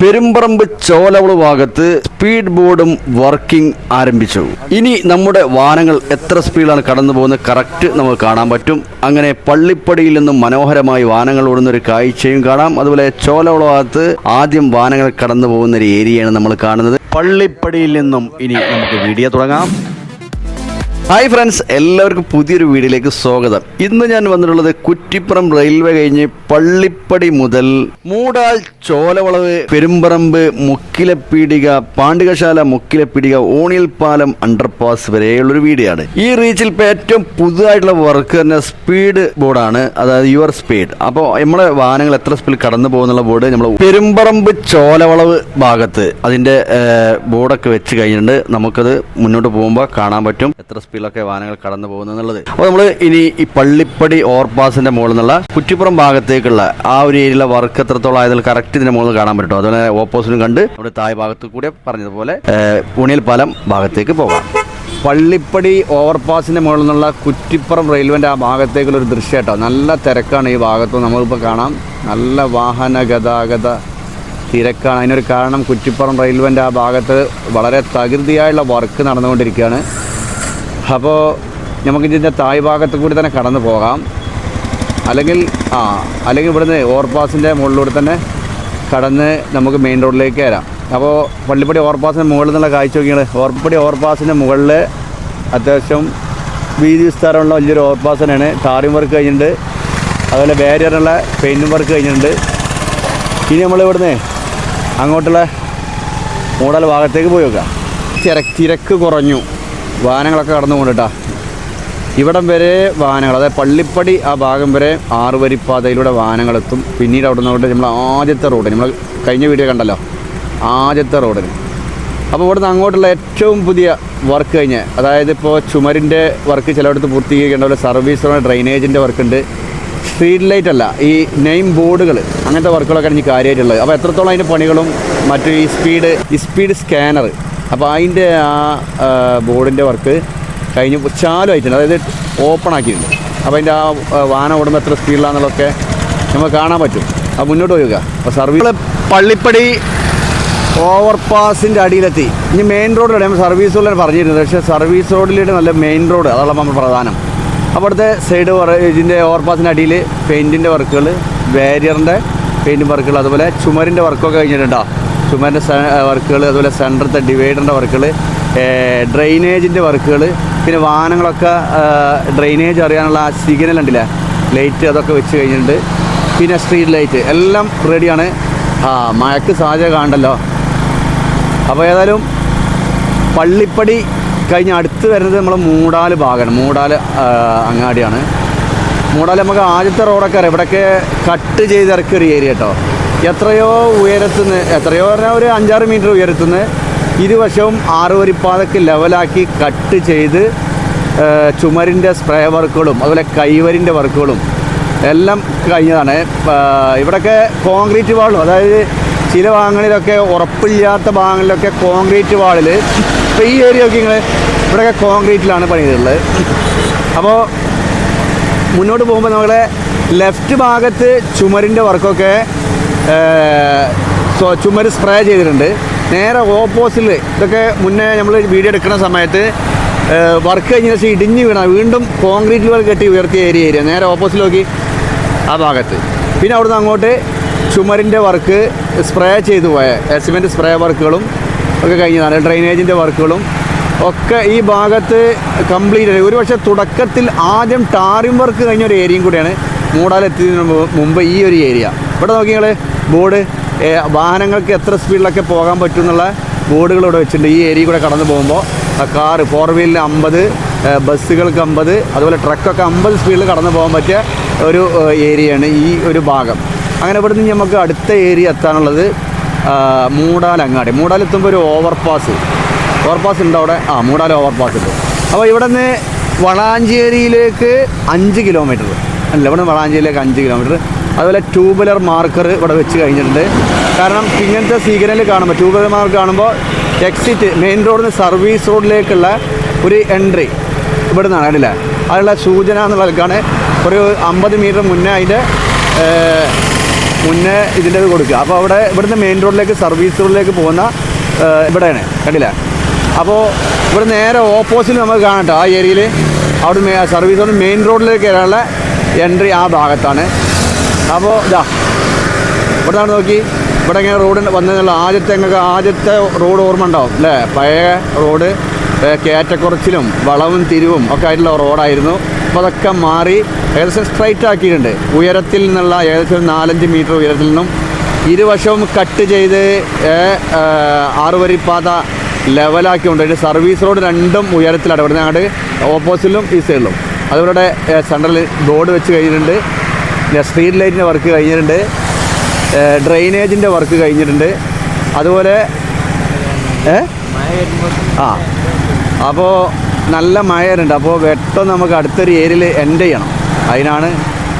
പെരുമ്പറമ്പ് ചോലവള ഭാഗത്ത് സ്പീഡ് ബോർഡും വർക്കിംഗ് ആരംഭിച്ചു. ഇനി നമ്മുടെ വാഹനങ്ങൾ എത്ര സ്പീഡിലാണ് കടന്നു പോകുന്നത് കറക്റ്റ് നമുക്ക് കാണാൻ പറ്റും. അങ്ങനെ പള്ളിപ്പടിയിൽ നിന്നും മനോഹരമായി വാഹനങ്ങൾ ഓടുന്ന ഒരു കാഴ്ചയും കാണാം. അതുപോലെ ചോലവള ഭാഗത്ത് ആദ്യം വാഹനങ്ങൾ കടന്നു പോകുന്ന ഒരു ഏരിയയാണ് നമ്മൾ കാണുന്നത്. പള്ളിപ്പടിയിൽ നിന്നും ഇനി നമുക്ക് വീഡിയോ തുടങ്ങാം. ഹായ് ഫ്രണ്ട്സ് എല്ലാവർക്കും പുതിയൊരു വീഡിയോയിലേക്ക് സ്വാഗതം. ഇന്ന് ഞാൻ വന്നിട്ടുള്ളത് കുറ്റിപ്പുറം റെയിൽവേ കഴിഞ്ഞ് പള്ളിപ്പടി മുതൽ മൂടാൽ ചോലവളവ് പെരുമ്പറമ്പ് മുക്കിലപ്പീടിക പാണ്ഡികശാല മുക്കിലപ്പീടിക ഓണിയൽ പാലം അണ്ടർപാസ് വരെയുള്ളൊരു വീഡിയോ ആണ്. ഈ റീച്ചിൽ ഇപ്പോൾ ഏറ്റവും പുതുതായിട്ടുള്ള വർക്ക് തന്നെ സ്പീഡ് ബോർഡാണ് അതായത് യുവർ സ്പീഡ് അപ്പോൾ നമ്മളെ വാഹനങ്ങൾ എത്ര സ്പീഡിൽ കടന്നു പോകുന്നുള്ള ബോർഡ് നമ്മൾ പെരുമ്പറമ്പ് ചോലവളവ് ഭാഗത്ത് അതിന്റെ ബോർഡൊക്കെ വെച്ച് കഴിഞ്ഞിട്ടുണ്ട്. നമുക്കത് മുന്നോട്ട് പോകുമ്പോൾ കാണാൻ പറ്റും. എത്ര സ്പീഡിലൊക്കെ വാഹനങ്ങൾ കടന്നു പോകുന്നു എന്നുള്ളത്. അപ്പോൾ നമ്മൾ ഇനി ഈ പള്ളിപ്പടി ഓവർപാസിന്റെ മുകളിൽ നിന്നുള്ള കുറ്റിപ്പുറം ഭാഗത്തേക്കുള്ള ആ ഒരു ഏരിയയിലെ വർക്ക് എത്രത്തോളം ആയതിൽ കറക്റ്റ് ഇതിന്റെ മുകളിൽ കാണാൻ പറ്റും. അതുപോലെ ഓപ്പോസിറ്റും കണ്ട് നമ്മുടെ താഴ് ഭാഗത്ത് കൂടെ പറഞ്ഞതുപോലെ ഉണിയൽ പാലം ഭാഗത്തേക്ക് പോകാം പള്ളിപ്പടി ഓവർപാസിന്റെ മുകളിൽ നിന്നുള്ള കുറ്റിപ്പുറം റെയിൽവേന്റെ ആ ഭാഗത്തേക്കുള്ള ഒരു ദൃശ്യം കേട്ടോ. നല്ല തിരക്കാണ് ഈ ഭാഗത്ത്. നമുക്കിപ്പോൾ കാണാം. നല്ല വാഹന ഗതാഗത തിരക്കാണ്. അതിനൊരു കാരണം കുറ്റിപ്പുറം റെയിൽവേന്റെ ആ ഭാഗത്ത് വളരെ തകൃതിയായുള്ള വർക്ക് നടന്നുകൊണ്ടിരിക്കുകയാണ്. അപ്പോൾ നമുക്ക് ഇതിന്റെ തായ് ഭാഗത്തു കൂടി തന്നെ കടന്നു പോകാം. അല്ലെങ്കിൽ ആ അല്ലെങ്കിൽ ഇവിടുന്ന് ഓവർപാസിന്റെ മുകളിലൂടെ തന്നെ കടന്ന് നമുക്ക് മെയിൻ റോഡിലേക്ക് വരാം അപ്പോൾ പള്ളിപ്പടി ഓവർപാസിന്റെ മുകളിൽ നിന്നുള്ള കാഴ്ച നോക്കിയാണ് ഓർപ്പടി ഓവർപാസിന്റെ മുകളിൽ അത്യാവശ്യം വീതി വിസ്താരമുള്ള വലിയൊരു ഓവർപാസ് തന്നെയാണ്. ടാറിംഗ് വർക്ക് കഴിഞ്ഞിട്ടുണ്ട്. അതുപോലെ ബാരിയറിനുള്ള പെയിന്റും വർക്ക് കഴിഞ്ഞിട്ടുണ്ട്. ഇനി നമ്മൾ ഇവിടുന്ന് അങ്ങോട്ടുള്ള മൂടൽ ഭാഗത്തേക്ക് പോയി നോക്കാം. തിരക്ക് തിരക്ക് കുറഞ്ഞു. വാഹനങ്ങളൊക്കെ കടന്നു കൊണ്ടിട്ടാ ഇവിടം വരെ വാഹനങ്ങൾ അതായത് പള്ളിപ്പടി ആ ഭാഗം വരെ ആറുവരിപ്പാതയിലൂടെ വാഹനങ്ങളെത്തും. പിന്നീട് അവിടെ നിന്ന് നമ്മൾ ആദ്യത്തെ റോഡ് നമ്മൾ കഴിഞ്ഞ വീഡിയോ കണ്ടല്ലോ? ആദ്യത്തെ റോഡിന് അപ്പോൾ ഇവിടുന്ന് അങ്ങോട്ടുള്ള ഏറ്റവും പുതിയ വർക്ക് കഴിഞ്ഞ് അതായത് ഇപ്പോൾ ചുമരിന്റെ വർക്ക് ചിലയിടത്ത് പൂർത്തീകരിക്കേണ്ട സർവീസ് ഡ്രൈനേജിന്റെ വർക്ക് ഉണ്ട്. സ്ട്രീറ്റ് ലൈറ്റ് അല്ല ഈ നെയിം ബോർഡുകൾ അങ്ങനത്തെ വർക്കുകളൊക്കെ എനിക്ക് കാര്യമായിട്ടുള്ളത്. അപ്പോൾ എത്രത്തോളം അതിന്റെ പണികളും മറ്റു ഈ സ്പീഡ് ഈ സ്പീഡ് സ്കാനർ അപ്പോൾ അതിന്റെ ആ ബോർഡിന്റെ വർക്ക് കഴിഞ്ഞ് ചാലും ആയിട്ടുണ്ട് അതായത് ഓപ്പൺ ആക്കിയിട്ടുണ്ട്. അപ്പോൾ അതിന്റെ ആ വാന ഓടുമ്പോൾ എത്ര സ്പീഡിലാണെന്നുള്ളതൊക്കെ നമുക്ക് കാണാൻ പറ്റും. അപ്പോൾ മുന്നോട്ട് പോവുക അപ്പോൾ സർവീസ് പള്ളിപ്പടി ഓവർപാസിന്റെ അടിയിലെത്തി. ഇനി മെയിൻ റോഡിലൂടെ നമ്മൾ സർവീസ് റോഡിലാണ് പറഞ്ഞിരുന്നത്. പക്ഷേ സർവീസ് റോഡിലൂടെ നല്ല മെയിൻ റോഡ് അതാണ് നമ്മൾ പ്രധാനം. അവിടുത്തെ സൈഡ് ഇതിന്റെ ഓവർപാസിന്റെ അടിയിൽ പെയിന്റിന്റെ വർക്കുകൾ ബാരിയറിന്റെ പെയിന്റ് വർക്കുകൾ അതുപോലെ ചുമരിന്റെ വർക്കൊക്കെ കഴിഞ്ഞിട്ടുണ്ടോ ചുമരിന്റെ വർക്കുകൾ അതുപോലെ സെന്ററത്തെ ഡിവൈഡറിന്റെ വർക്കുകൾ ഡ്രെയിനേജിന്റെ വർക്കുകൾ പിന്നെ വാഹനങ്ങളൊക്കെ ഡ്രെയിനേജ് അറിയാനുള്ള ആ സിഗ്നൽ ഉണ്ടല്ലേ ലൈറ്റ് അതൊക്കെ വെച്ച് കഴിഞ്ഞിട്ടുണ്ട്. പിന്നെ സ്ട്രീറ്റ് ലൈറ്റ് എല്ലാം റെഡിയാണ്. ആ മഴക്ക് സാധ്യത കാണണ്ടല്ലോ. അപ്പോൾ ഏതായാലും പള്ളിപ്പടി കഴിഞ്ഞ് അടുത്ത് വരുന്നത് നമ്മൾ മൂടാൽ ഭാഗമാണ്. മൂടാൽ ആ, അങ്ങാടിയാണ്. മൂടാൽ നമുക്ക് ആദ്യത്തെ റോഡൊക്കെ അറിയാം. ഇവിടെയൊക്കെ കട്ട് ചെയ്ത് ഇറക്കിയ ഒരു ഏരിയ കേട്ടോ. എത്രയോ ഉയരത്തുനിന്ന് എത്രയോ പറഞ്ഞാൽ ഒരു അഞ്ചാറ് മീറ്റർ ഉയരത്തുനിന്ന് ഇരുവശവും ആറ് വരിപ്പാതക്ക് ലെവലാക്കി കട്ട് ചെയ്ത് ചുമരിന്റെ സ്പ്രേ വർക്കുകളും അതുപോലെ കൈവരിന്റെ വർക്കുകളും എല്ലാം കഴിഞ്ഞതാണ്. ഇവിടെയൊക്കെ കോൺക്രീറ്റ് വാളും അതായത് ചില ഭാഗങ്ങളിലൊക്കെ ഉറപ്പില്ലാത്ത ഭാഗങ്ങളിലൊക്കെ കോൺക്രീറ്റ് വാളിൽ ഇപ്പോൾ ഈ ഏരിയ ഒക്കെ നിങ്ങൾ ഇവിടെയൊക്കെ കോൺക്രീറ്റിലാണ് പണിതിട്ടുള്ളത്. അപ്പോൾ മുന്നോട്ട് പോകുമ്പോൾ നമ്മളെ ലെഫ്റ്റ് ഭാഗത്ത് ചുമരിന്റെ വർക്കൊക്കെ ചുമര് സ്പ്രേ ചെയ്തിട്ടുണ്ട്. നേരെ ഓപ്പോസിറ്റിൽ ഇതൊക്കെ മുന്നേ നമ്മൾ വീഡിയോ എടുക്കുന്ന സമയത്ത് വർക്ക് കഴിഞ്ഞ ശേഷം ഇടിഞ്ഞ് വീണ വീണ്ടും കോൺക്രീറ്റ് വർക്ക് കെട്ടി ഉയർത്തിയ ഏരിയ ഏരിയ നേരെ ഓപ്പോസിറ്റ് നോക്കി ആ ഭാഗത്ത്. പിന്നെ അവിടുന്ന് അങ്ങോട്ട് ചുമരിന്റെ വർക്ക് സ്പ്രേ ചെയ്തു പോയ. സിമെന്റ് സ്പ്രേ വർക്കുകളും ഒക്കെ കഴിഞ്ഞതാണ്. ഡ്രൈനേജിന്റെ വർക്കുകളും ഒക്കെ ഈ ഭാഗത്ത് കംപ്ലീറ്റ് ഒരു പക്ഷേ തുടക്കത്തിൽ ആദ്യം ടാറിംഗ് വർക്ക് കഴിഞ്ഞ ഒരു ഏരിയയും കൂടിയാണ്. മൂടാലെത്തിയതിന് മുമ്പ് ഈ ഒരു ഏരിയ ഇവിടെ നോക്കി ബോർഡ് വാഹനങ്ങൾക്ക് എത്ര സ്പീഡിലൊക്കെ പോകാൻ പറ്റും എന്നുള്ള ബോർഡുകൾ ഇവിടെ വെച്ചിട്ടുണ്ട്. ഈ ഏരിയ കൂടെ കടന്നു പോകുമ്പോൾ കാറ് ഫോർ വീലിന് അമ്പത് ബസ്സുകൾക്ക് അമ്പത് അതുപോലെ ട്രക്കൊക്കെ അമ്പത് സ്പീഡിൽ കടന്നു പോകാൻ പറ്റിയ ഒരു ഏരിയയാണ് ഈ ഒരു ഭാഗം. അങ്ങനെ ഇവിടെ നിന്ന് നമുക്ക് അടുത്ത ഏരിയ എത്താനുള്ളത് മൂടാൽ അങ്ങാടി. മൂടാൽ എത്തുമ്പോൾ ഒരു ഓവർപാസ് ഓവർപാസ് ഉണ്ട് അവിടെ? ആ മൂടാൽ ഓവർപാസ് ഉണ്ട്. അപ്പോൾ ഇവിടെ നിന്ന് വളാഞ്ചേരിയിലേക്ക് അഞ്ച് കിലോമീറ്റർ അല്ല ഇവിടെ വളാഞ്ചേരിയിലേക്ക് അഞ്ച് കിലോമീറ്റർ അതുപോലെ ട്യൂബുലർ മാർക്കർ ഇവിടെ വെച്ച് കഴിഞ്ഞിട്ടുണ്ട്. കാരണം ഇങ്ങനത്തെ സിഗ്നൽ കാണുമ്പോൾ ട്യൂബുലർ മാർക്ക് കാണുമ്പോൾ എക്സിറ്റ് മെയിൻ റോഡിൽ നിന്ന് സർവീസ് റോഡിലേക്കുള്ള ഒരു എൻട്രി ഇവിടെ നിന്നാണ് കണ്ടില്ലേ? അതിനുള്ള സൂചന എന്നുള്ളവർക്കാണ് ഒരു അമ്പത് മീറ്റർ മുന്നേ അതിന്റെ മുന്നേ ഇതിന്റെ ഇത് കൊടുക്കുക. അപ്പോൾ അവിടെ ഇവിടുന്ന് മെയിൻ റോഡിലേക്ക് സർവീസ് റോഡിലേക്ക് പോകുന്ന ഇവിടെയാണ് കണ്ടില്ല? അപ്പോൾ ഇവിടെ നേരെ ഓപ്പോസിറ്റ് നമുക്ക് കാണട്ടോ ആ ഏരിയയിൽ അവിടെ സർവീസ് റോഡ് മെയിൻ റോഡിലേക്ക് വരാനുള്ള എൻട്രി ആ ഭാഗത്താണ്. അപ്പോൾ ഇതാ ഇവിടെ നിന്ന് നോക്കി. ഇവിടെ ഇങ്ങനെ റോഡ് വന്നതിനുള്ള ആദ്യത്തെ ഞങ്ങൾക്ക് ആദ്യത്തെ റോഡ് ഓർമ്മ ഉണ്ടാവും അല്ലേ? പഴയ റോഡ് കയറ്റക്കുറച്ചിലും വളവും തിരിവും ഒക്കെ ആയിട്ടുള്ള റോഡായിരുന്നു. അപ്പോൾ അതൊക്കെ മാറി ഏകദേശം സ്ട്രൈറ്റ് ആക്കിയിട്ടുണ്ട്. ഉയരത്തിൽ നിന്നുള്ള ഏകദേശം നാലഞ്ച് മീറ്റർ ഉയരത്തിൽ നിന്നും ഇരുവശവും കട്ട് ചെയ്ത് ആറുവരിപ്പാത ലെവലാക്കിക്കൊണ്ട് അതിന്റെ സർവീസ് റോഡ് രണ്ടും ഉയരത്തിലാണ്. ഇവിടെ ഞങ്ങളുടെ ഓപ്പോസിറ്റിലും ഈ സൈഡിലും അതിവിടെ സെൻട്രൽ ബോർഡ് വെച്ച് കഴിഞ്ഞിട്ടുണ്ട്. പിന്നെ സ്ട്രീറ്റ് ലൈറ്റിന്റെ വർക്ക് കഴിഞ്ഞിട്ടുണ്ട്. ഡ്രെയിനേജിന്റെ വർക്ക് കഴിഞ്ഞിട്ടുണ്ട്. അതുപോലെ ഏ? ആ. അപ്പോൾ നല്ല മഴ വരുന്നുണ്ട്. അപ്പോൾ വെട്ടം നമുക്ക് അടുത്തൊരു ഏരിയയിൽ എൻഡ് ചെയ്യണം. അതിനാണ്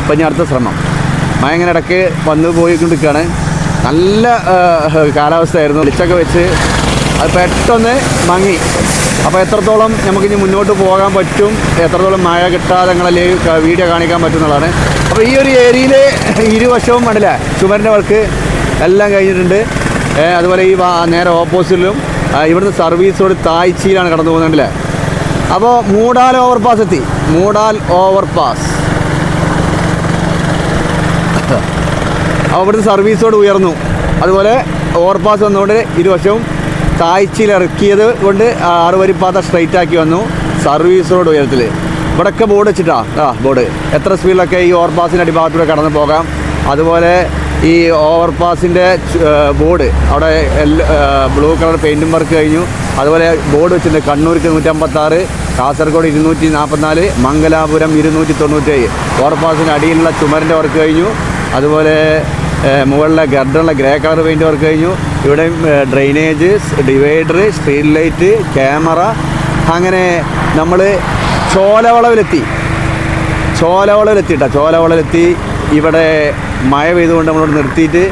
ഇപ്പം ഞാൻ അടുത്ത ശ്രമം. മഴ ഇങ്ങനെ ഇടയ്ക്ക് വന്ന് പോയിക്കൊണ്ടിരിക്കുകയാണ്. നല്ല കാലാവസ്ഥയായിരുന്നു. വിളിച്ചൊക്കെ വെച്ച് അത് പെട്ടെന്ന് മങ്ങി. അപ്പോൾ എത്രത്തോളം നമുക്കിനി മുന്നോട്ട് പോകാൻ പറ്റും എത്രത്തോളം മഴ കിട്ടാതെ നിങ്ങളല്ലേ വീഡിയോ കാണിക്കാൻ പറ്റുന്നതാണ് അപ്പോൾ ഈ ഒരു ഏരിയയിൽ ഇരുവശവും കണ്ടില്ലേ? ചുമരിന്റെ വർക്ക് എല്ലാം കഴിഞ്ഞിട്ടുണ്ട്. അതുപോലെ ഈ നേരെ ഓപ്പോസിറ്റിലും ഇവിടുന്ന് സർവീസോട് റോഡ് തായ്ച്ചിയിലാണ് കടന്നു പോകുന്നുണ്ടല്ലേ അപ്പോൾ മൂടാൽ ഓവർപാസ് എത്തി. മൂടാൽ ഓവർപാസ്. അപ്പോൾ ഇവിടുന്ന് സർവീസോട് ഉയർന്നു. അതുപോലെ ഓവർപാസ് വന്നുകൊണ്ട് ഇരുവശവും താഴ്ചയിൽ ഇറക്കിയത് കൊണ്ട് ആറുവരിപ്പാത സ്ട്രൈറ്റ് ആക്കി വന്നു. സർവീസ് റോഡ് ഉയരത്തിൽ ഇവിടെയൊക്കെ ബോർഡ് വെച്ചിട്ടാ. ആ ബോർഡ് എത്ര സ്പീഡിലൊക്കെ ഈ ഓവർപാസിന്റെ അടിഭാഗത്തൂടെ കടന്നു പോകാം. അതുപോലെ ഈ ഓവർപാസിന്റെ ബോർഡ് അവിടെ ബ്ലൂ കളർ പെയിന്റും വർക്ക് കഴിഞ്ഞു. അതുപോലെ ബോർഡ് വെച്ചിട്ടുണ്ട് കണ്ണൂർക്ക് നൂറ്റമ്പത്താറ് കാസർഗോഡ് ഇരുന്നൂറ്റി നാൽപ്പത്തിനാല് മംഗലാപുരം ഇരുന്നൂറ്റി തൊണ്ണൂറ്റേഴ് ഓവർപാസിന്റെ അടിയിലുള്ള ചുമരിന്റെ വർക്ക് കഴിഞ്ഞു. അതുപോലെ മുകളിലെ ഗർഡറിലെ ഗ്രേ കളർ പെയിന്റ് വർക്ക് കഴിഞ്ഞു. ഇവിടെ drainage divider street light camera അങ്ങനെ നമ്മൾ ചോലവളവിലെത്തി. ചോലവളവിലെത്തിയിട്ടാ. ചോലവളവിലെത്തി. ഇവിടെ മഴ പെയ്തുകൊണ്ട് നമ്മളോട് നിർത്തിയിട്ട്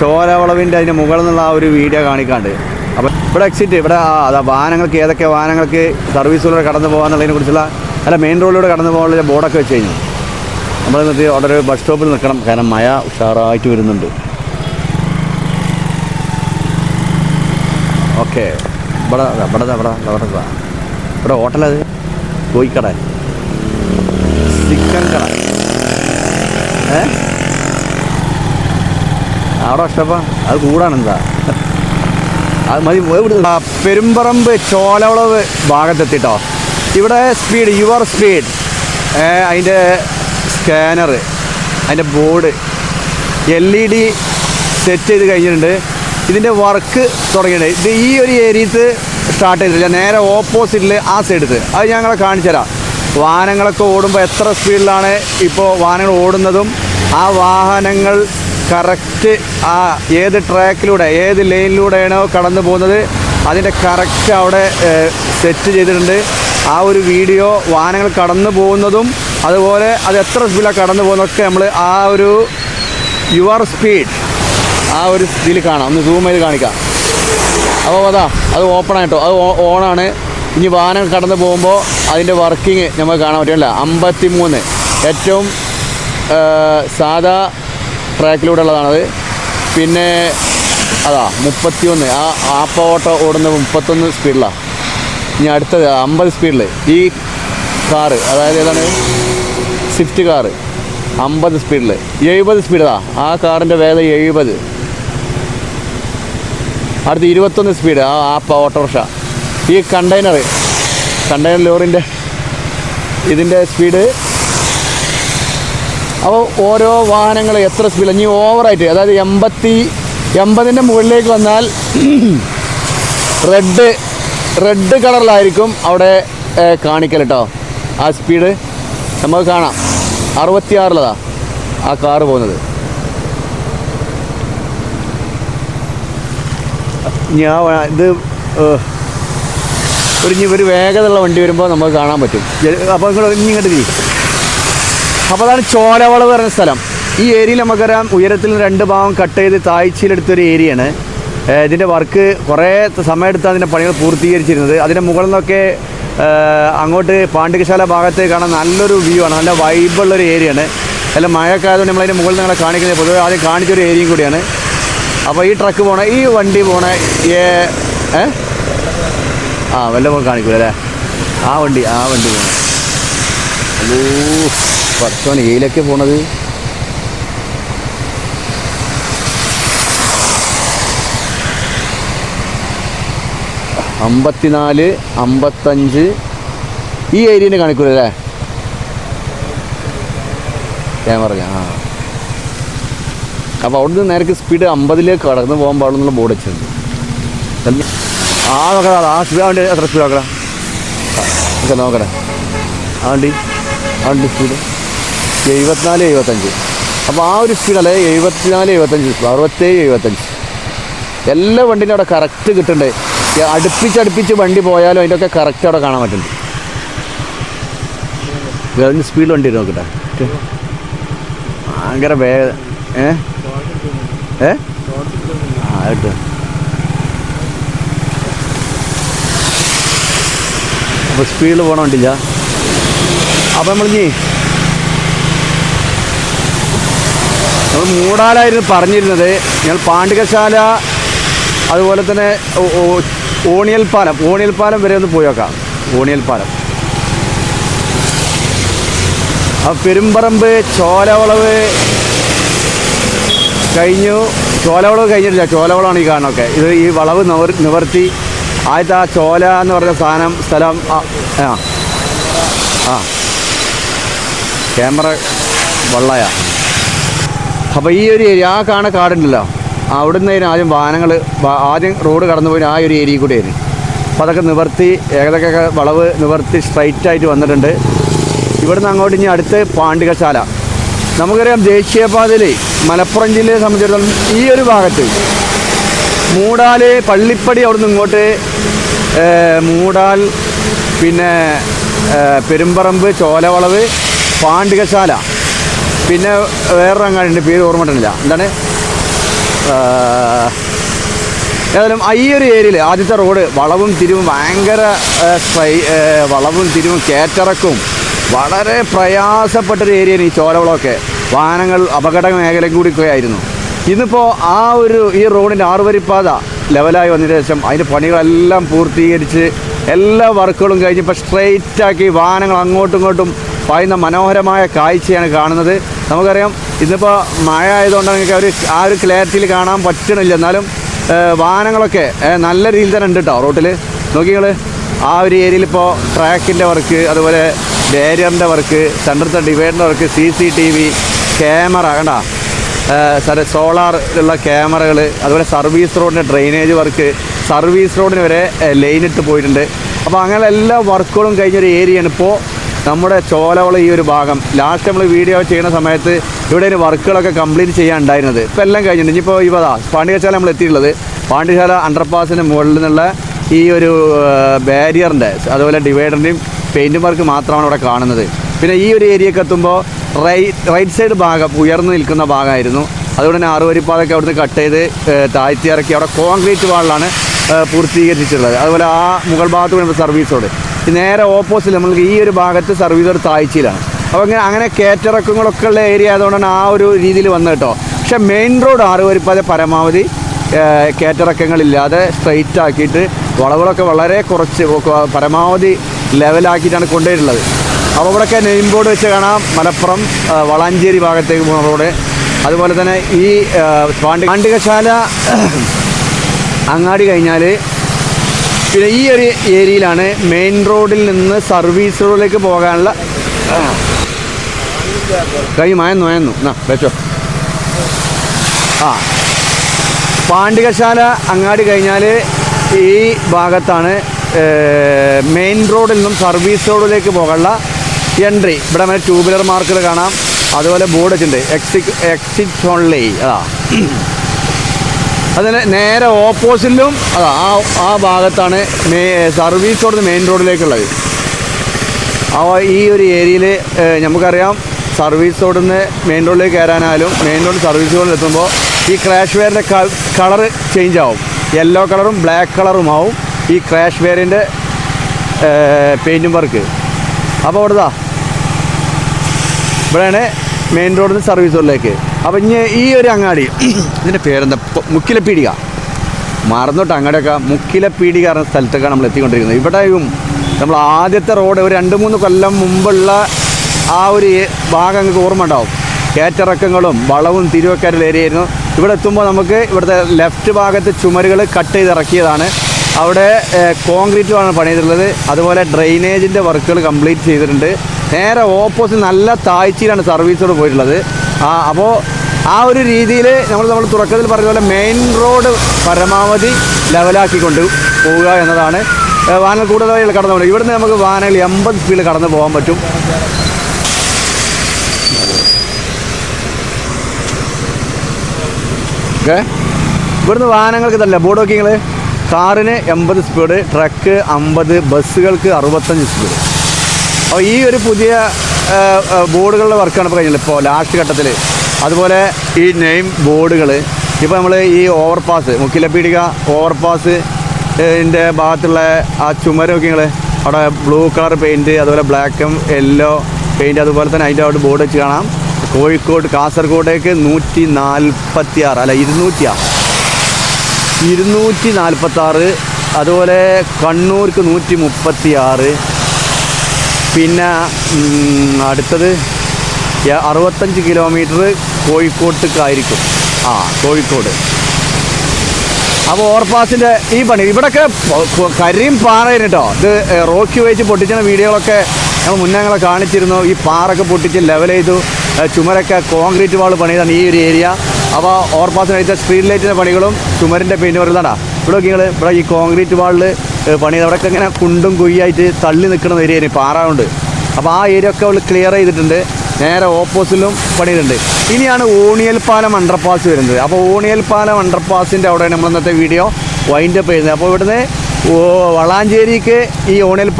ചോലവളവിന്റെ അതിന്റെ മുകളിൽ നിന്നുള്ള ആ ഒരു വീഡിയോ കാണിക്കാണ്ട്. അപ്പോൾ ഇവിടെ എക്സിറ്റ് ഇവിടെ ആ അതാ വാഹനങ്ങൾക്ക് ഏതൊക്കെ വാഹനങ്ങൾക്ക് സർവീസിലൂടെ കടന്നു പോകാന്നുള്ളതിനെ കുറിച്ചുള്ള അല്ല മെയിൻ റോഡിലൂടെ കടന്നു പോകാനുള്ള ബോർഡൊക്കെ വെച്ച് കഴിഞ്ഞു. നമ്മൾ നിർത്തി അവിടെ ഒരു ബസ് സ്റ്റോപ്പിൽ നിൽക്കണം. കാരണം മഴ ഉഷാറായിട്ട് വരുന്നുണ്ട്. ഓക്കെ. ഇവിടെ ഇവിടെ ഇവിടെ ഇവിടെ ഇവിടെ. ഹോട്ടലത് കോഴിക്കട. ചിക്കൻ കട ഏ? അവിടെ ഇഷ്ടപ്പാ അത് കൂടാണെന്താ? അത് മതി ആ, പെരുമ്പറമ്പ് ചോലവളവ് ഭാഗത്തെത്തിട്ടോ. ഇവിടെ സ്പീഡ് യുവർ സ്പീഡ് അതിന്റെ സ്കാനർ അതിന്റെ board L E D set ചെയ്ത് കഴിഞ്ഞിട്ടുണ്ട്. ഇതിന്റെ വർക്ക് തുടങ്ങിയിട്ടുണ്ട്. ഇത് ഈ ഒരു ഏരിയത്ത് സ്റ്റാർട്ട് ചെയ്തിട്ടില്ല. നേരെ ഓപ്പോസിറ്റിൽ ആ സൈഡത്ത് അത് ഞങ്ങളെ കാണിച്ചു തരാം. വാഹനങ്ങളൊക്കെ ഓടുമ്പോൾ എത്ര സ്പീഡിലാണ് ഇപ്പോൾ വാഹനങ്ങൾ ഓടുന്നതും ആ വാഹനങ്ങൾ കറക്റ്റ് ആ ഏത് ട്രാക്കിലൂടെ ഏത് ലൈനിലൂടെയാണോ കടന്നു പോകുന്നത് അതിന്റെ കറക്റ്റ് അവിടെ സെറ്റ് ചെയ്തിട്ടുണ്ട്. ആ ഒരു വീഡിയോ വാഹനങ്ങൾ കടന്നു പോകുന്നതും അതുപോലെ അത് എത്ര സ്പീഡിലാണ് കടന്നു പോകുന്നതൊക്കെ നമ്മൾ ആ ഒരു യുവർ സ്പീഡ് ആ ഒരു ഇതിൽ കാണാം. ഒന്ന് സൂം ചെയ്ത് കാണിക്കാം. അപ്പോൾ അതാ അത് ഓപ്പൺ ആയിട്ടോ. അത് ഓണാണ്. ഇനി വാഹനം കടന്നു പോകുമ്പോൾ അതിന്റെ വർക്കിംഗ് നമുക്ക് കാണാൻ പറ്റില്ല അമ്പത്തി മൂന്ന് ഏറ്റവും സാധാ ട്രാക്കിലൂടെ ഉള്ളതാണത് പിന്നെ അതാ മുപ്പത്തിയൊന്ന്. ആ ആപ്പ ഓട്ടോ ഓടുന്നത് മുപ്പത്തൊന്ന് സ്പീഡിലാണ് ഇനി അടുത്തത് അമ്പത് സ്പീഡിൽ ഈ കാറ് അതായത് ഏതാണ്? Swift car. അമ്പത് സ്പീഡിൽ എഴുപത് സ്പീഡാ ആ കാറിന്റെ വേഗത എഴുപത്. അടുത്ത് ഇരുപത്തൊന്ന് സ്പീഡ് ആ ആപ്പ ഓട്ടോറിക്ഷ. ഈ കണ്ടെയ്നർ കണ്ടെയ്നർ ലോറിന്റെ ഇതിന്റെ സ്പീഡ് അപ്പോൾ ഓരോ വാഹനങ്ങൾ എത്ര സ്പീഡ് ഇനി ഓവറായിട്ട് അതായത് എൺപത്തി എൺപതിന്റെ മുകളിലേക്ക് വന്നാൽ റെഡ് റെഡ് കളറിലായിരിക്കും അവിടെ കാണിക്കൽ കേട്ടോ ആ സ്പീഡ് നമുക്ക് കാണാം. അറുപത്തിയാറിലതാ ആ കാറ് പോകുന്നത്. ഞാൻ ഇത് ഒരു ഒരു വേഗതയുള്ള വണ്ടി വരുമ്പോൾ നമുക്ക് കാണാൻ പറ്റും. അപ്പോൾ ഇങ്ങോട്ട് ഇനി ഇങ്ങോട്ട് തിരി അപ്പോൾ അതാണ് ചോലവളവ് പറഞ്ഞ സ്ഥലം. ഈ ഏരിയയിൽ നമുക്കറിയാം ഉയരത്തിൽ രണ്ട് ഭാഗം കട്ട് ചെയ്ത് താഴ്ചയിലെടുത്തൊരു ഏരിയയാണ്. ഇതിന്റെ വർക്ക് കുറേ സമയമെടുത്ത് അതിന്റെ പണികൾ പൂർത്തീകരിച്ചിരുന്നത്. അതിന്റെ മുകളിൽ നിന്നൊക്കെ അങ്ങോട്ട് പാണ്ഡികശാല ഭാഗത്തേക്ക് കാണാൻ നല്ലൊരു വ്യൂ ആണ്. നല്ല വൈബുള്ളൊരു ഏരിയയാണ്. അല്ല മഴക്കായതുകൊണ്ട് നമ്മളതിന്റെ മുകളിൽ നിങ്ങളെ കാണിക്കുന്നത്. പൊതുവെ ആദ്യം കാണിച്ചൊരു ഏരിയയും കൂടിയാണ്. അപ്പോൾ ഈ ട്രക്ക് പോണ ഈ വണ്ടി പോണ ഏ? ആ വല്ല പോയി കാണിക്കൂല അല്ലേ ആ വണ്ടി ആ വണ്ടി പോണ. അല്ലോ പത്തോന് ഏയിലൊക്കെ പോണത്. അമ്പത്തിനാല് അമ്പത്തഞ്ച്. ഈ ഏരിയനെ കാണിക്കൂലല്ലേ? ക്യാമറ ആ. അപ്പോൾ അവിടുന്ന് നേരക്ക് സ്പീഡ് അമ്പതിലേക്ക് കടന്ന് പോകാൻ പാടുന്നുള്ള ബോർഡ് എല്ലാം- ആ നോക്കടാ ആ സ്പീഡ് വണ്ടി എത്ര സ്പീഡ് നോക്കടാ? ഓക്കെ നോക്കടാ. ആ വണ്ടി ആ വണ്ടി സ്പീഡ് എഴുപത്തിനാല് എഴുപത്തഞ്ച് അപ്പോൾ ആ ഒരു സ്പീഡല്ലേ എഴുപത്തിനാല് എഴുപത്തഞ്ച് അറുപത്തേഴ് എഴുപത്തഞ്ച് എല്ലാ വണ്ടിന്റെ അവിടെ കറക്റ്റ് കിട്ടണ്ടേ? അടുപ്പിച്ചടുപ്പിച്ച് വണ്ടി പോയാലും അതിന്റെ ഒക്കെ കറക്റ്റ് അവിടെ കാണാൻ പറ്റുന്നുണ്ട്. ഗവൺമെന്റ് സ്പീഡ് വണ്ടി നോക്കട്ടെ. ഭയങ്കര വേഗ ഏ? ഏ? ആ കേട്ടോ അപ്പോൾ സ്പീഡിൽ പോകണ വണ്ടില്ല അപ്പോൾ നമ്മൾ ഇനി നമ്മൾ മൂടാലായിരുന്നു പറഞ്ഞിരുന്നത്. ഞങ്ങൾ പാണ്ഡികശാല അതുപോലെ തന്നെ ഓണിയൽ പാലം ഓണിയൽ പാലം വരെ ഒന്ന് പോയി നോക്കാം. ഓണിയൽ പാലം ആ പെരുമ്പറമ്പ് ചോലവളവ് കഴിഞ്ഞു. ചോലവളവ് കഴിഞ്ഞിട്ടില്ല. ചോലവളമാണ് ഈ കാണുന്നൊക്കെ ഇത് ഈ വളവ് നിവർ നിവർത്തി ആദ്യത്തെ ആ ചോല എന്ന് പറഞ്ഞ സാധനം സ്ഥലം ആ ആ. ക്യാമറ വള്ളയ. അപ്പോൾ ഈ ഒരു ഏരിയ ആ കാണ കാടുണ്ടല്ലോ. അവിടുന്ന് ആദ്യം വാഹനങ്ങൾ ആദ്യം റോഡ് കടന്നു പോയി ആ ഒരു ഏരിയയിൽ കൂടെ ആയിരുന്നു. അപ്പോൾ അതൊക്കെ നിവർത്തി ഏകദേശമൊക്കെ വളവ് നിവർത്തി സ്ട്രൈറ്റ് ആയിട്ട് വന്നിട്ടുണ്ട്. ഇവിടുന്ന് അങ്ങോട്ട് ഇനി അടുത്ത് പാണ്ഡികശാല. നമുക്കറിയാം ദേശീയപാതയിൽ മലപ്പുറം ജില്ലയെ സംബന്ധിച്ചിടത്തോളം ഈ ഒരു ഭാഗത്ത് മൂടാൽ പള്ളിപ്പടി അവിടുന്ന് ഇങ്ങോട്ട് മൂടാൽ പിന്നെ പെരുമ്പറമ്പ് ചോലവളവ് പാണ്ഡികശാല പിന്നെ വേറൊരു അങ്ങാടിന്റെ പേര് ഓർമ്മ കിട്ടുന്നില്ല എന്താണ് ഏതായാലും ഈ ഒരു ഏരിയയിൽ ആദ്യത്തെ റോഡ് വളവും തിരിവും ഭയങ്കര വളവും തിരിവും കയറ്റിറക്കും വളരെ പ്രയാസപ്പെട്ടൊരു ഏരിയയാണ് ഈ ചോലവളമൊക്കെ വാഹനങ്ങൾ അപകട മേഖലയും കൂടി ആയിരുന്നു ഇന്നിപ്പോൾ ആ ഒരു ഈ റോഡിന്റെ ആറുവരിപ്പാത ലെവലായി വന്നതിന് ശേഷം അതിന്റെ പണികളെല്ലാം പൂർത്തീകരിച്ച് എല്ലാ വർക്കുകളും കഴിഞ്ഞ് ഇപ്പോൾ സ്ട്രെയിറ്റാക്കി വാഹനങ്ങൾ അങ്ങോട്ടും ഇങ്ങോട്ടും പായുന്ന മനോഹരമായ കാഴ്ചയാണ് കാണുന്നത്. നമുക്കറിയാം ഇന്നിപ്പോൾ മഴ ആയതുകൊണ്ട് ഒരു ആ ഒരു ക്ലാരിറ്റിയിൽ കാണാൻ പറ്റണില്ല. എന്നാലും വാഹനങ്ങളൊക്കെ നല്ല രീതിയിൽ തന്നെ ഉണ്ട് കേട്ടോ റോട്ടിൽ നോക്കിയങ്ങൾ ആ ഒരു ഏരിയയിൽ ഇപ്പോൾ ട്രാക്കിന്റെ വർക്ക് അതുപോലെ ബാരിയറിന്റെ വർക്ക് സെന്ററത്തെ ഡിവൈഡറിന്റെ work C C T V camera കണ്ട? സാറെ ഉള്ള ക്യാമറകൾ അതുപോലെ സർവീസ് റോഡിന്റെ ഡ്രെയിനേജ് വർക്ക് സർവീസ് റോഡിന് വരെ ലൈൻ ഇട്ട് പോയിട്ടുണ്ട്. അപ്പോൾ അങ്ങനെ എല്ലാ വർക്കുകളും കഴിഞ്ഞൊരു ഏരിയയാണ് ഇപ്പോൾ നമ്മുടെ ചോലവള ഈ ഒരു ഭാഗം. ലാസ്റ്റ് നമ്മൾ വീഡിയോ ചെയ്യുന്ന സമയത്ത് ഇവിടെ ഒരു വർക്കുകളൊക്കെ കംപ്ലീറ്റ് ചെയ്യാൻ ഉണ്ടായിരുന്നത് ഇപ്പോൾ എല്ലാം കഴിഞ്ഞിട്ടുണ്ട്. ഇനിയിപ്പോൾ ഇവതാ പാണ്ഡ്യശാല നമ്മൾ എത്തിയിട്ടുള്ളത്. പാണ്ഡ്യശാല അണ്ടർപാസിന്റെ മുകളിൽ നിന്നുള്ള ഈ ഒരു ബാരിയറിന്റെ അതുപോലെ ഡിവൈഡറിന്റെയും പെയിന്റ് വർക്ക് മാത്രമാണ് ഇവിടെ കാണുന്നത്. പിന്നെ ഈ ഒരു ഏരിയക്ക് എത്തുമ്പോൾ റൈറ്റ് റൈറ്റ് സൈഡ് ഭാഗം ഉയർന്നു നിൽക്കുന്ന ഭാഗമായിരുന്നു. അതുകൊണ്ട് തന്നെ ആറുവരിപ്പാതൊക്കെ അവിടുന്ന് കട്ട് ചെയ്ത് താഴ്ത്തി ഇറക്കി അവിടെ കോൺക്രീറ്റ് വാളിലാണ് പൂർത്തീകരിച്ചിട്ടുള്ളത്. അതുപോലെ ആ മുകൾ ഭാഗത്ത് വരുമ്പോൾ സർവീസോട് നേരെ ഓപ്പോസിറ്റ് നമ്മൾക്ക് ഈ ഒരു ഭാഗത്ത് സർവീസ് ഒരു താഴ്ചയിലാണ്. അപ്പോൾ അങ്ങനെ അങ്ങനെ കയറ്റിറക്കങ്ങളൊക്കെ ഉള്ള ഏരിയ ആയതുകൊണ്ടാണ് ആ ഒരു രീതിയിൽ വന്നത് കേട്ടോ. പക്ഷേ മെയിൻ റോഡ് ആറുവരിപ്പാതെ പരമാവധി കയറ്റിറക്കങ്ങളില്ലാതെ സ്ട്രൈറ്റ് ആക്കിയിട്ട് വളവുകളൊക്കെ വളരെ കുറച്ച് പരമാവധി ലെവലാക്കിയിട്ടാണ് കൊണ്ടുപോയിട്ടുള്ളത് അപ്പോൾ ഇവിടെയൊക്കെ നെയിം ബോർഡ് വെച്ച് കാണാം. മലപ്പുറം വളാഞ്ചേരി ഭാഗത്തേക്ക് പോകുന്ന റോഡ്. അതുപോലെ തന്നെ ഈ പാണ്ഡി പാണ്ഡികശാല അങ്ങാടി കഴിഞ്ഞാൽ പിന്നെ ഈ ഒരു ഏരിയയിലാണ് മെയിൻ റോഡിൽ നിന്ന് സർവീസ് റോഡിലേക്ക് പോകാനുള്ള കൈ മയന്നു മയന്നു. എന്നാ വെച്ചോ. ആ. പാണ്ഡികശാല അങ്ങാടി കഴിഞ്ഞാൽ ഈ ഭാഗത്താണ് മെയിൻ റോഡിൽ നിന്നും സർവീസ് റോഡിലേക്ക് പോകാനുള്ള എൻട്രി ഇവിടെ മറ്റേ ടൂ വീലർ മാർക്കർ കാണാം. അതുപോലെ ബോർഡ് വെച്ചിട്ടുണ്ട്. എക്സിറ്റ് എക്സിറ്റ് ഓൺലി അതാ. അതിന് നേരെ ഓപ്പോസിറ്റിലും അതാ ആ ആ ഭാഗത്താണ് മേ സർവീസ് റോഡ് മെയിൻ റോഡിലേക്കുള്ളത് ആ ഈ ഒരു ഏരിയയിൽ നമുക്കറിയാം സർവീസ് റോഡിൽ നിന്ന് മെയിൻ റോഡിലേക്ക് കയറാനായാലും മെയിൻ റോഡ് സർവീസ് റോഡിൽ എത്തുമ്പോൾ ഈ ക്രാഷ് വെയറിന്റെ കളർ ചേഞ്ച് ആവും. യെല്ലോ കളറും ബ്ലാക്ക് കളറും ആവും ഈ ക്രാഷ് വെയറിന്റെ പെയിന്റും വർക്ക്. അപ്പോൾ അവിടുതാ. ഇവിടെയാണ് മെയിൻ റോഡിൽ നിന്ന് സർവീസ് റോഡിലേക്ക് അപ്പം ഇനി ഈ ഒരു അങ്ങാടി ഇതിന്റെ പേരെന്താ? മുക്കിലെ മുക്കിലപ്പീടിക. മറന്നോട്ട് അങ്ങോട്ടൊക്കെ മുക്കിലപ്പീടിക പറഞ്ഞ സ്ഥലത്തൊക്കെ നമ്മൾ എത്തിക്കൊണ്ടിരിക്കുന്നത്. ഇവിടെയും നമ്മൾ ആദ്യത്തെ റോഡ് ഒരു രണ്ട് മൂന്ന് കൊല്ലം മുമ്പുള്ള ആ ഒരു ഭാഗം നിങ്ങൾക്ക് ഓർമ്മ ഉണ്ടാവും. കയറ്റിറക്കങ്ങളും വളവും തിരുവക്കാരുടെ ഏരിയ ആയിരുന്നു. ഇവിടെ എത്തുമ്പോൾ നമുക്ക് ഇവിടുത്തെ ലെഫ്റ്റ് ഭാഗത്ത് ചുമരുകൾ കട്ട് ചെയ്ത് ഇറക്കിയതാണ് അവിടെ കോൺക്രീറ്റുമാണ് പണിതിട്ടുള്ളത്. അതുപോലെ ഡ്രെയിനേജിന്റെ വർക്കുകൾ കംപ്ലീറ്റ് ചെയ്തിട്ടുണ്ട്. നേരെ ഓപ്പോസിറ്റ് നല്ല താഴ്ചയിലാണ് സർവീസോട് പോയിട്ടുള്ളത്. ആ അപ്പോൾ ആ ഒരു രീതിയിൽ നമ്മൾ നമ്മൾ തുടക്കത്തിൽ പറഞ്ഞ പോലെ മെയിൻ റോഡ് പരമാവധി ലെവലാക്കിക്കൊണ്ട് പോവുക എന്നതാണ്. വാനൽ കൂടുതലായി കടന്നു പോകുന്നത് ഇവിടുന്ന് നമുക്ക് വാഹനങ്ങൾ എൺപത് സ്പീഡിൽ കടന്നു പോകാൻ പറ്റും. ഓക്കെ. ഇവിടുന്ന് വാഹനങ്ങൾക്ക് തന്നെ ബോർഡ് നോക്കി നിങ്ങൾ കാറിന് എൺപത് സ്പീഡ് ട്രക്ക് അമ്പത് ബസ്സുകൾക്ക് അറുപത്തഞ്ച് സ്പീഡ് അപ്പോൾ ഈ ഒരു പുതിയ ബോർഡുകളുടെ വർക്കാണ് ഇപ്പോൾ കഴിഞ്ഞത് ഇപ്പോൾ ലാസ്റ്റ് ഘട്ടത്തിൽ അതുപോലെ ഈ നെയിം ബോർഡുകൾ ഇപ്പോൾ നമ്മൾ ഈ ഓവർപാസ് മുക്കിലപ്പീടിക ഓവർപാസ് ഇതിന്റെ ഭാഗത്തുള്ള ആ ചുമരൊക്കെ നിങ്ങൾ അവിടെ ബ്ലൂ കളർ പെയിന്റ് അതുപോലെ ബ്ലാക്കും യെല്ലോ പെയിന്റ് അതുപോലെ തന്നെ അതിന്റെ അവിടെ ബോർഡ് വെച്ച് കാണാം. കോഴിക്കോട് കാസർഗോഡേക്ക് നൂറ്റി നാൽപ്പത്തി ആറ് അല്ല ഇരുന്നൂറ്റി ആറ് അതുപോലെ കണ്ണൂർക്ക് നൂറ്റി മുപ്പത്തി ആറ് പിന്നെ അടുത്തത് അറുപത്തഞ്ച് കിലോമീറ്റർ കോഴിക്കോട്ടേക്കായിരിക്കും. ആ കോഴിക്കോട്. അപ്പോൾ ഓവർപാസിന്റെ ഈ പണി ഇവിടെയൊക്കെ കരിയും പാറയാണ് കേട്ടോ. ഇത് റോക്കി വെച്ച് പൊട്ടിച്ചുന്ന വീഡിയോകളൊക്കെ നമ്മൾ മുന്നേ ഞങ്ങളെ കാണിച്ചിരുന്നു. ഈ പാറൊക്കെ പൊട്ടിച്ച് ലെവൽ ചെയ്തു. ചുമരൊക്കെ കോൺക്രീറ്റ് വാൾ പണിയതാണ് ഈ ഒരു ഏരിയ. അപ്പോൾ ഓവർപാസിനടുത്ത സ്ട്രീറ്റ് ലൈറ്റിന്റെ പണികളും ചുമരിന്റെ പെയിന്റ് പറയുന്നതാണ് ഇവിടെ നിങ്ങൾ ഇവിടെ ഈ കോൺക്രീറ്റ് വാളിൽ പണി അവിടെയൊക്കെ ഇങ്ങനെ കുണ്ടും കുയ്യായിട്ട് തള്ളി നിൽക്കുന്ന ഏരിയ പാറ കൊണ്ട് അപ്പോൾ ആ ഏരിയ ഒക്കെ അവൾ ക്ലിയർ ചെയ്തിട്ടുണ്ട്. നേരെ ഓപ്പോസിലും പണിയിട്ടുണ്ട് ഇനിയാണ് ഓണിയൽ പാലം അണ്ടർപാസ് വരുന്നത്. അപ്പോൾ ഓണിയൽ പാലം അണ്ടർപാസിന്റെ അവിടെ നമ്മൾ ഇന്നത്തെ വീഡിയോ വൈൻഡ് അപ്പ് ചെയ്യുന്നത്. അപ്പോൾ ഇവിടുന്ന് വളാഞ്ചേരിക്ക് ഈ ഓണിയൽ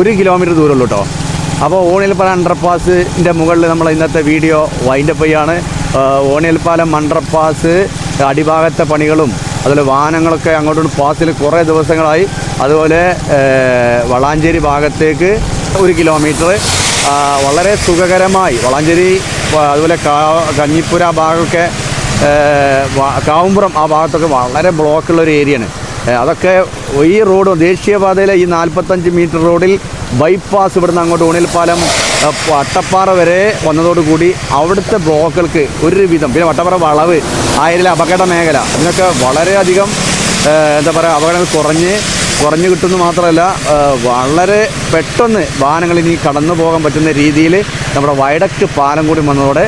ഒരു കിലോമീറ്റർ ദൂരമുള്ളൂ കേട്ടോ അപ്പോൾ ഓണിയൽപ്പാല പാലം അണ്ടർപാസിന്റെ മുകളിൽ നമ്മൾ ഇന്നത്തെ വീഡിയോ വൈൻഡപ്പ് ചെയ്യാണ്. ഓണിയൽപ്പാലം ഓണിയൽ പാലം അണ്ടർപാസ് അടിഭാഗത്തെ പണികളും അതുപോലെ വാഹനങ്ങളൊക്കെ അങ്ങോട്ടും പാസിൽ കുറേ ദിവസങ്ങളായി. അതുപോലെ വളാഞ്ചേരി ഭാഗത്തേക്ക് ഒരു കിലോമീറ്റർ വളരെ സുഖകരമായി. വളാഞ്ചേരി അതുപോലെ കഞ്ഞിപ്പുര ഭാഗമൊക്കെ കാവുമ്പുറം ആ ഭാഗത്തൊക്കെ വളരെ ബ്ലോക്കുള്ള ഒരു ഏരിയയാണ് അതൊക്കെ ഈ റോഡ് ദേശീയപാതയിലെ ഈ നാൽപ്പത്തഞ്ച് മീറ്റർ റോഡിൽ ബൈപ്പാസ് ഇവിടുന്ന് അങ്ങോട്ട് ഊണിൽപ്പാലം വട്ടപ്പാറ വരെ വന്നതോടുകൂടി അവിടുത്തെ ബ്ലോക്കുകൾക്ക് ഒരുവിധം പിന്നെ വട്ടപ്പാറ വളവ് ആയിരം അപകട മേഖല ഇതിനൊക്കെ വളരെയധികം എന്താ പറയുക അപകടങ്ങൾ കുറഞ്ഞ് കുറഞ്ഞു കിട്ടുന്നു മാത്രമല്ല വളരെ പെട്ടെന്ന് വാഹനങ്ങൾ ഇനി കടന്നു പോകാൻ പറ്റുന്ന രീതിയിൽ നമ്മുടെ വയഡക്റ്റ് പാലം കൂടി വന്നതോടെ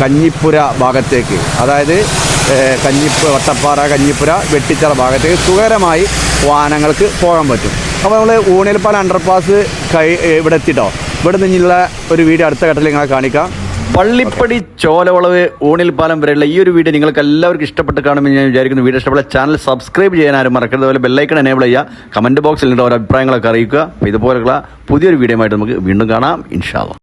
കഞ്ഞിപ്പുര ഭാഗത്തേക്ക്. അതായത് കഞ്ഞിപ്പു വട്ടപ്പാറ കഞ്ഞിപ്പുര വെട്ടിച്ചറ ഭാഗത്തേക്ക് സുഖകരമായി വാഹനങ്ങൾക്ക് പോകാൻ പറ്റും. അപ്പോൾ നമ്മൾ ഊണിൽപ്പാല അണ്ടർപാസ് കൈ ഇവിടെ എത്തിട്ടോ? ഇവിടെ നിന്നുള്ള ഒരു വീഡിയോ അടുത്ത ഘട്ടത്തിൽ നിങ്ങളെ കാണിക്കാം. പള്ളിപ്പടി ചോലവളവ് ഊണിൽപ്പാലം വരെയുള്ള ഈ ഒരു വീഡിയോ നിങ്ങൾക്ക് എല്ലാവർക്കും ഇഷ്ടപ്പെട്ട് കാണുമെന്ന് ഞാൻ വിചാരിക്കുന്നു. വീഡിയോ ഇഷ്ടപ്പെട്ട ചാനൽ സബ്സ്ക്രൈബ് ചെയ്യാൻ ആരും മറക്കരുത്. അതുപോലെ ബെല്ലൈക്കൺ എനേബിൾ ചെയ്യുക. കമന്റ് ബോക്സിൽ നിങ്ങളുടെ ഓരോ അഭിപ്രായങ്ങളൊക്കെ അറിയിക്കുക. അപ്പോൾ ഇതുപോലെയുള്ള പുതിയൊരു വീഡിയോ ആയിട്ട് നമുക്ക് വീണ്ടും കാണാം. ഇൻഷാല്ല